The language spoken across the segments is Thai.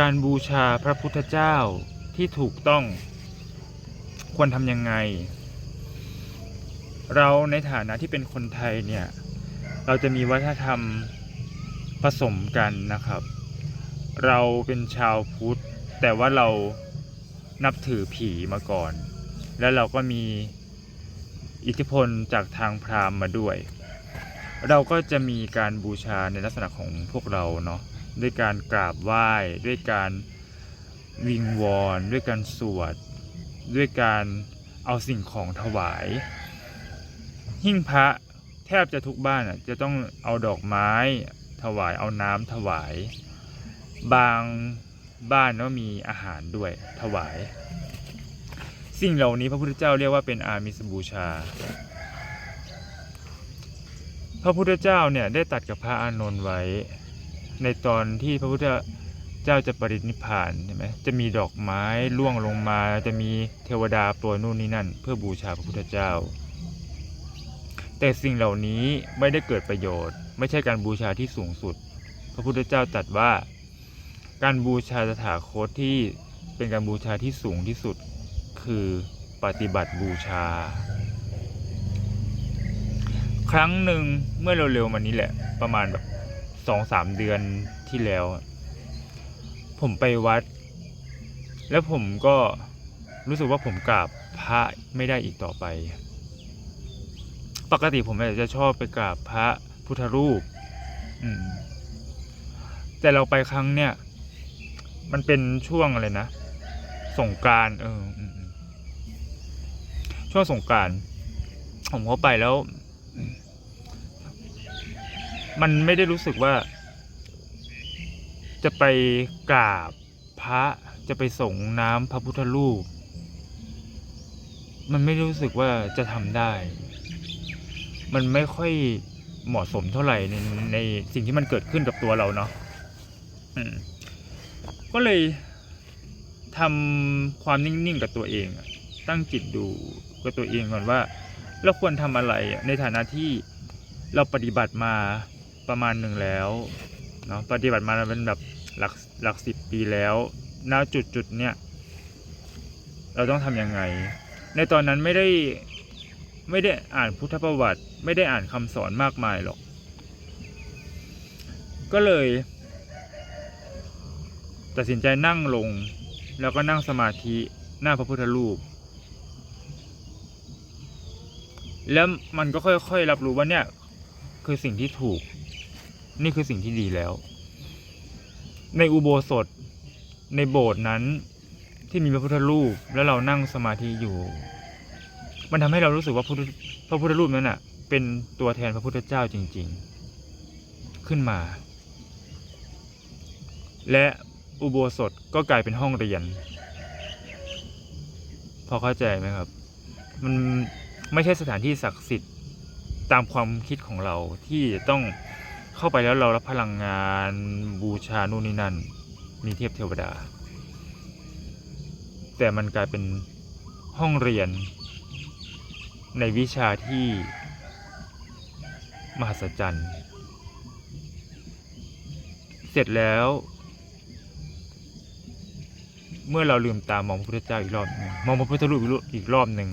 การบูชาพระพุทธเจ้าที่ถูกต้องควรทำยังไง เราในฐานะที่เป็นคนไทยเนี่ย เราจะมีวัฒนธรรมผสมกันนะครับ เราเป็นชาวพุทธ แต่ว่าเรานับถือผีมาก่อน แล้วเราก็มีอิทธิพลจากทางพราหมณ์มาด้วย เราก็จะมีการบูชาในลักษณะของพวกเราเนาะ ด้วยการกราบไหว้ ด้วยการวิงวอน ด้วยการสวด ด้วยการเอาสิ่งของถวาย หิ้งพระแทบจะทุกบ้านอะจะต้องเอาดอกไม้ถวายเอาน้ำถวาย บางบ้านก็มีอาหารด้วยถวาย สิ่งเหล่านี้พระพุทธเจ้าเรียกว่าเป็นอามิสบูชา พระพุทธเจ้าเนี่ยได้ตัดกับพระอานนท์ไว้ ในตอนที่พระพุทธเจ้าจะปรินิพพานใช่ไหมจะมีดอกไม้ร่วงลงมาจะมีเทวดาโปรยนู่นนี่นั่น เพื่อบูชาพระพุทธเจ้า แต่สิ่งเหล่านี้ไม่ได้เกิดประโยชน์ ไม่ใช่การบูชาที่สูงสุด พระพุทธเจ้าตรัสว่า การบูชาตถาคตที่เป็นการบูชาที่สูงที่สุด คือปฏิบัติบูชา ครั้งหนึ่งเมื่อเร็วๆมานี้แหละประมาณแบบ สองสามเดือนที่แล้ว ผมไปวัด แล้วผมก็รู้สึกว่าผมกราบพระไม่ได้อีกต่อไป ปกติผมอาจจะชอบไปกราบพระพุทธรูป อืม แต่เราไปครั้งเนี่ย มันเป็นช่วงอะไรนะ สงกรานต์เออช่วงสงกรานต์ผมเข้าไปแล้ว มันไม่ได้รู้สึกว่า จะไปกราบพระจะไปส่งน้ำพระพุทธรูป มันไม่รู้สึกว่าจะทำได้ มันไม่ค่อยเหมาะสมเท่าไหร่ในในสิ่งที่มันเกิดขึ้นกับตัวเราเนาะอืมก็เลยทำความนิ่งๆกับตัวเอง ตั้งจิตดูกับตัวเองก่อนว่า เราควรทำอะไรในฐานะที่เราปฏิบัติมา ประมาณหนึ่งแล้วเนาะปฏิบัติมาเป็นแบบหลักหลักสิบปีแล้วณจุดจุดเนี้ยเราต้องทำยังไง ในตอนนั้นไม่ได้ไม่ได้อ่านพุทธประวัติ ไม่ได้อ่านคำสอนมากมายหรอก ก็เลยตัดสินใจนั่งลง แล้วก็นั่งสมาธิหน้าพระพุทธรูป แล้วมันก็ค่อยๆรับรู้ว่าเนี่ย คือสิ่งที่ถูก นี่คือสิ่งที่ดีแล้ว ในอุโบสถในโบสถ์นั้นที่มีพระพุทธรูปแล้วเรานั่งสมาธิอยู่ มันทำให้เรารู้สึกว่าพพระพุทธรูปนั้นอะ เป็นตัวแทนพระพุทธเจ้าจริง ๆ ขึ้นมา และอุโบสถก็กลายเป็นห้องเรียน พอเข้าใจไหมครับ มันไม่ใช่สถานที่ศักดิ์สิทธิ์ตามความคิดของเราที่ต้อง เข้าไปแล้วเรารับพลังงานบูชานู่นนี่นั่น มีเทพเทวดา แต่มันกลายเป็นห้องเรียน ในวิชาที่มหัศจรรย์ เสร็จแล้ว เมื่อเราลืมตามองพระพุทธเจ้าอีกรอบนึงมองพระพุทธรูปอีกรูปอีกรอบหนึ่ง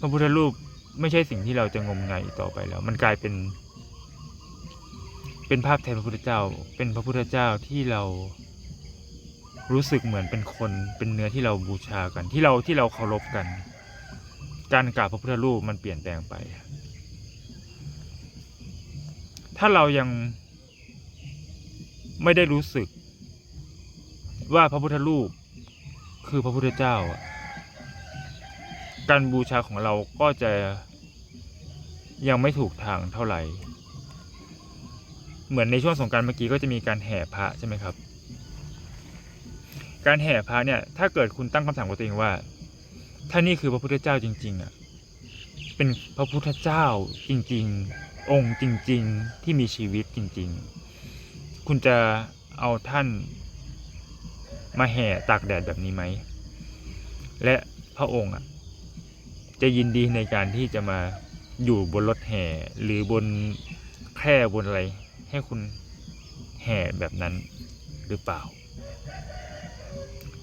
พระพุทธรูป ไม่ใช่สิ่งที่เราจะงมงายต่อไปแล้ว มันกลายเป็น เป็นภาพแทนพระพุทธเจ้า เป็นพระพุทธเจ้าที่เรารู้สึกเหมือนเป็นคนเป็นเนื้อที่เราบูชากัน ที่เราที่เราเคารพกัน การกราบพระพุทธรูปมันเปลี่ยนแปลงไป ถ้าเรายังไม่ได้รู้สึกว่าพระพุทธรูปคือพระพุทธเจ้าอะ การบูชาของเราก็จะยังไม่ถูกทางเท่าไหร่ เหมือนในช่วงสงกรารเมื่อกี้ก็จะมีการแห่พระใช่ไหมครับ การแห่พระเนี่ย ถ้าเกิดคุณตั้งคำถามกับตัวเองว่า ถ้านี่คือพระพุทธเจ้าจริง ๆอะ เป็นพระพุทธเจ้าจริง ๆ องค์จริง ๆ ที่มีชีวิตจริง ๆ คุณจะเอาท่านมาแห่ตากแดดแบบนี้ไหม และพระองค์อะ จะยินดีในการที่จะมาอยู่บนรถแห่หรือบนแคร่บนอะไร ให้คุณแห่แบบนั้นหรือเปล่า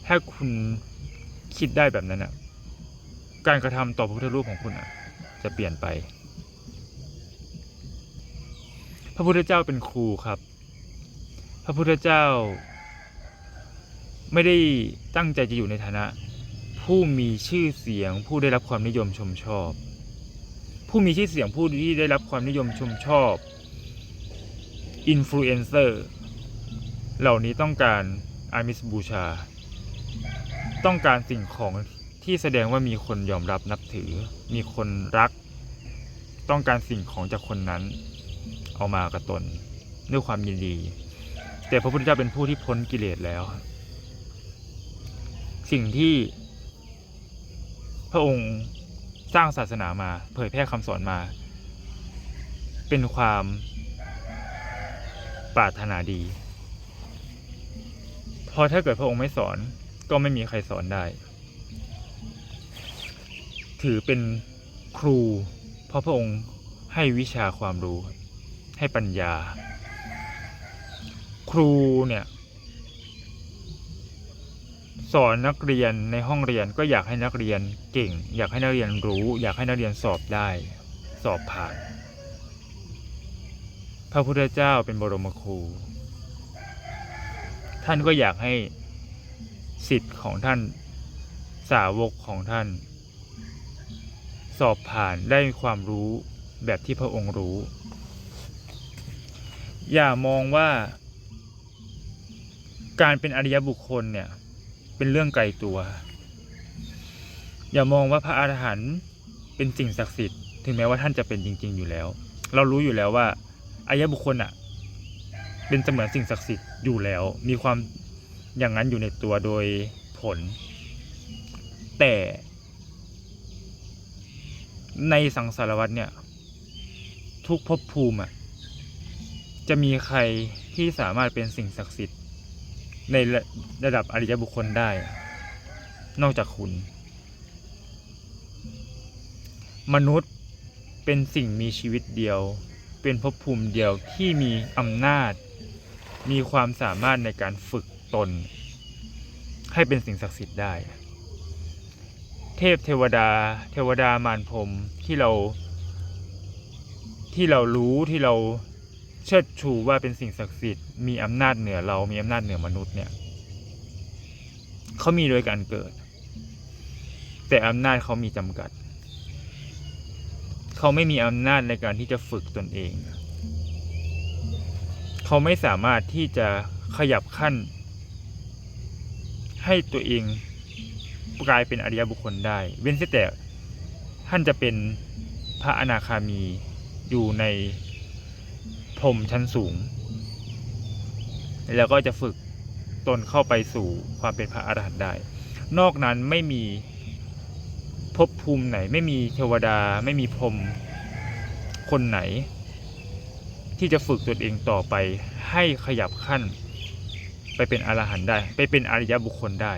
ถ้าคุณคิดได้แบบนั้นอะ การกระทำต่อพระพุทธรูปของคุณอะ จะเปลี่ยนไป พระพุทธเจ้าเป็นครูครับ พระพุทธเจ้า ไม่ได้ตั้งใจจะอยู่ในฐานะ ผู้มีชื่อเสียงผู้ได้รับความนิยมชมชอบ ผู้มีชื่อเสียงผู้ที่ได้รับความนิยมชมชอบอินฟลูเอนเซอร์เหล่านี้ต้องการอามิสบูชา ต้องการสิ่งของที่แสดงว่ามีคนยอมรับนับถือ มีคนรัก ต้องการสิ่งของจากคนนั้น เอามากระตนด้วยความยินดี แต่พระพุทธเจ้าเป็นผู้ที่พ้นกิเลสแล้ว สิ่งที่ พระองค์สร้างศาสนามา เผยแพร่คำสอนมา เป็นความปรารถนาดี เพราะถ้าเกิดพระองค์ไม่สอนก็ไม่มีใครสอนได้ ถือเป็นครู เพราะพระองค์ให้วิชาความรู้ ให้ปัญญา ครูเนี่ย สอนนักเรียนในห้องเรียนก็อยากให้นักเรียนเก่ง อยากให้นักเรียนรู้ อยากให้นักเรียนสอบได้ สอบผ่าน พระพุทธเจ้าเป็นบรมครู ท่านก็อยากให้สิทธิ์ของท่านสาวกของท่าน สอบผ่านได้ความรู้แบบที่พระองค์รู้ อย่ามองว่า การเป็นอริยบุคคลเนี่ย เป็นเรื่องไกลตัว อย่ามองว่าพระอาหารหันต์เป็นสิ่งศักดิ์สิทธิ์ถึงแม้ว่าท่านจะเป็นจริง ๆ อยู่แล้ว เรารู้อยู่แล้วว่าอริยบุคคลอะเป็นเสมือนสิ่งศักดิ์สิทธิ์อยู่แล้ว มีความอย่างนั้นอยู่ในตัวโดยผล แต่ ในสังสารวัฏเนี่ย ทุกภพภูมิอะจะมีใครที่สามารถเป็นสิ่งศักดิ์สิทธิ์ ในระดับอริยบุคคลได้ นอกจากคุณ มนุษย์เป็นสิ่งมีชีวิตเดียว เป็นภพภูมิเดียวที่มีอำนาจ มีความสามารถในการฝึกตน ให้เป็นสิ่งศักดิ์สิทธิ์ได้ เทพเทวดา เทวดามารพรมที่เราที่เรารู้ที่เรา เชิดชูว่าเป็นสิ่งศักดิ์สิทธิ์มีอำนาจเหนือเรา มีอำนาจเหนือมนุษย์เนี่ยเขามีโดยการเกิด แต่อำนาจเขามีจำกัด เขาไม่มีอำนาจในการที่จะฝึกตนเอง เขาไม่สามารถที่จะขยับขั้น ให้ตัวเองกลายเป็นอริยบุคคลได้ เว้นเสียแต่ท่านจะเป็นพระอนาคามีอยู่ใน พรมชั้นสูง แล้วก็จะฝึกตนเข้าไปสู่ความเป็นพระอรหันต์ได้ นอกนั้นไม่มีภพภูมิไหน ไม่มีเทวดา ไม่มีพรมคนไหน ที่จะฝึกตนเองต่อไป ให้ขยับขั้น ไปเป็นอรหันต์ได้ ไปเป็นอริยบุคคลได้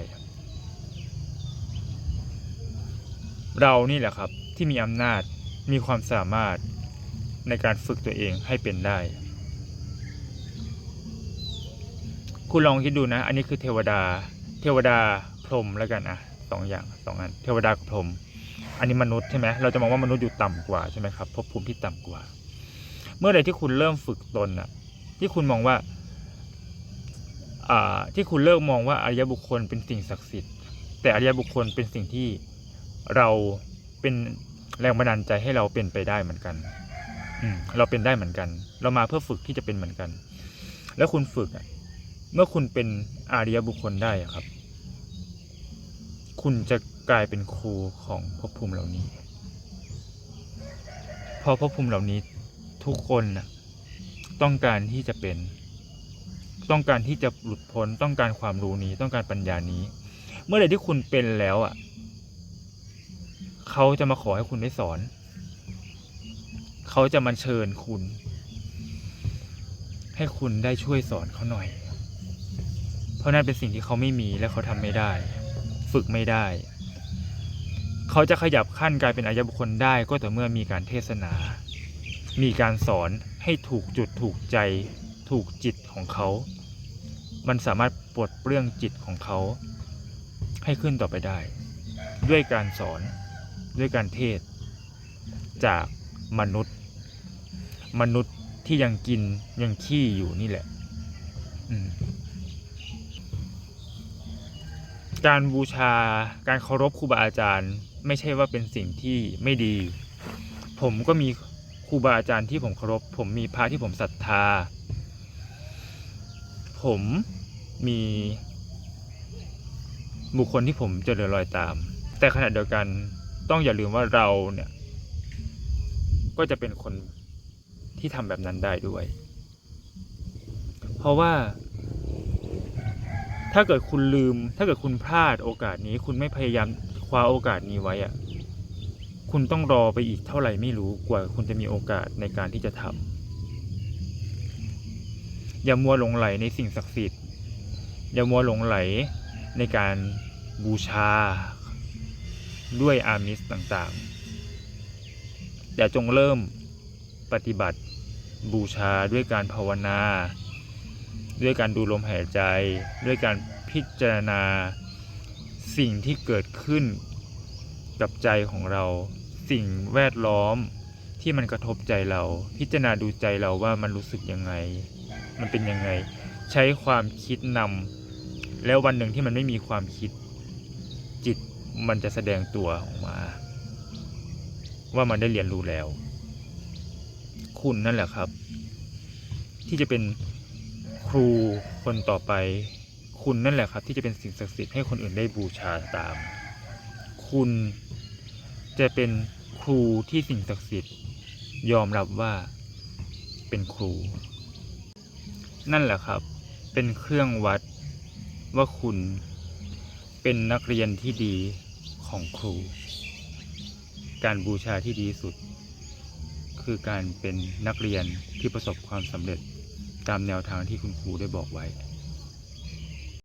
เรานี่แหละครับที่มีอำนาจมีความสามารถ ในการฝึกตัวเองให้เป็นได้ คุณลองคิดดูนะ อันนี้คือเทวดา เทวดาพรหมแล้วกันอะสองอย่างสองอัน เทวดากับพรหมอันนี้มนุษย์ใช่ไหมเราจะมองว่ามนุษย์อยู่ต่ำกว่าใช่ไหมครับภพภูมิที่ต่ำกว่า เมื่อใดที่คุณเริ่มฝึกตนอะที่คุณมองว่าที่คุณเลิกมองว่าอริยบุคคลเป็นสิ่งศักดิ์สิทธิ์ แต่อริยบุคคลเป็นสิ่งที่เราเป็นแรงบันดาลใจให้เราเป็นไปได้เหมือนกัน เราเป็นได้เหมือนกัน เรามาเพื่อฝึกที่จะเป็นเหมือนกัน แล้วคุณฝึกอะเมื่อคุณเป็นอาริยบุคคลได้อะครับ คุณจะกลายเป็นครูของภพภูมิเหล่านี้เพราะภพภูมิเหล่านี้ทุกคนน่ะต้องการที่จะเป็น ต้องการที่จะหลุดพ้น ต้องการความรู้นี้ ต้องการปัญญานี้ เมื่อใดที่คุณเป็นแล้วอะ เขาจะมาขอให้คุณได้สอน เขาจะมาเชิญคุณ ให้คุณได้ช่วยสอนเขาหน่อย เพราะนั่นเป็นสิ่งที่เขาไม่มีและเขาทำไม่ได้ ฝึกไม่ได้ เขาจะขยับขั้นกลายเป็นอายบุคคลได้ก็แต่เมื่อมีการเทศนา มีการสอนให้ถูกจุดถูกใจ ถูกจิตของเขา มันสามารถปลดเปลื้องจิตของเขา ให้ขึ้นต่อไปได้ ด้วยการสอนด้วยการเทศจากมนุษย์ มนุษย์ที่ยังกินยังขี้อยู่นี่แหละการบูชาการเคารพครูบาอาจารย์ ไม่ใช่ว่าเป็นสิ่งที่ไม่ดี ผมก็มีครูบาอาจารย์ที่ผมเคารพ ผมมีพระที่ผมศรัทธา ผมมีบุคคลที่ผมจะเดินรอยตาม แต่ขณะเดียวกันต้องอย่าลืมว่าเราเนี่ย ก็จะเป็นคน ที่ทำแบบนั้นได้ด้วย เพราะว่า ถ้าเกิดคุณลืม ถ้าเกิดคุณพลาดโอกาสนี้ คุณไม่พยายามคว้าโอกาสนี้ไว้อะคุณต้องรอไปอีกเท่าไหร่ไม่รู้กว่า คุณจะมีโอกาสในการที่จะทำอย่ามัวหลงไหลในสิ่งศักดิ์สิทธิ์อย่ามัวหลงไหลในการบูชาด้วยอามิสต่างๆ แต่จงเริ่ม ปฏิบัติบูชาด้วยการภาวนา ด้วยการดูลมหายใจ ด้วยการพิจารณาสิ่งที่เกิดขึ้นกับใจของเรา สิ่งแวดล้อมที่มันกระทบใจเรา พิจารณาดูใจเราว่ามันรู้สึกยังไง มันเป็นยังไง ใช้ความคิดนำแล้ววันหนึ่งที่มันไม่มีความคิดจิตมันจะแสดงตัวออกมา ว่ามันได้เรียนรู้แล้ว คุณนั่นแหละครับ ที่จะเป็นครูคนต่อไป คุณนั่นแหละครับ ที่จะเป็นสิ่งศักดิ์สิทธิ์ให้คนอื่นได้บูชาตาม คุณจะเป็นครูที่สิ่งศักดิ์สิทธิ์ ยอมรับว่าเป็นครู นั่นแหละครับ เป็นเครื่องวัดว่าคุณเป็นนักเรียนที่ดีของครู การบูชาที่ดีสุด คือการเป็นนักเรียนที่ประสบความสำเร็จตามแนวทางที่คุณครูได้บอกไว้